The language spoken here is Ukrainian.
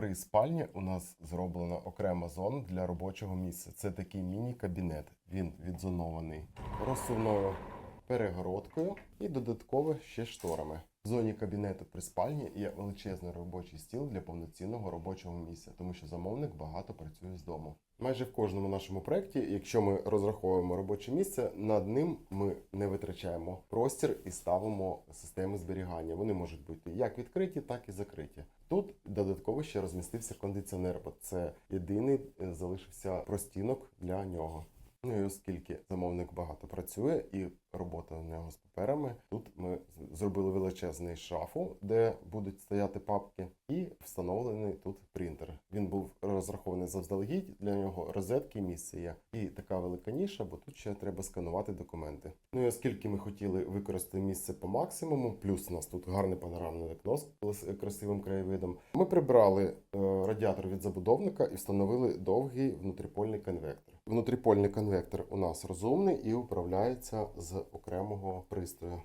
При спальні у нас зроблена окрема зона для робочого місця. Це такий міні-кабінет. Він відзонований розсувною перегородкою і додатково ще шторами. В зоні кабінету при спальні є величезний робочий стіл для повноцінного робочого місця, тому що замовник багато працює з дому. Майже в кожному нашому проєкті, якщо ми розраховуємо робоче місце, над ним ми не витрачаємо простір і ставимо системи зберігання. Вони можуть бути як відкриті, так і закриті. Тут додатково ще розмістився кондиціонер, бо це єдиний е, залишився простінок для нього. Ну і оскільки замовник багато працює і робота у нього з паперами, тут ми зробили величезний шафу, де будуть стояти папки, і встановлений тут принтер. Він був розрахований заздалегідь, для нього розетки місце є. І така велика ніша, бо тут ще треба сканувати документи. Ну і оскільки ми хотіли використати місце по максимуму, плюс у нас тут гарне панорамне вікно з красивим краєвидом, ми прибрали е, радіатор від забудовника і встановили довгий внутріпольний конвектор. Внутріпольний конвектор у нас розумний і управляється з окремого пристрою.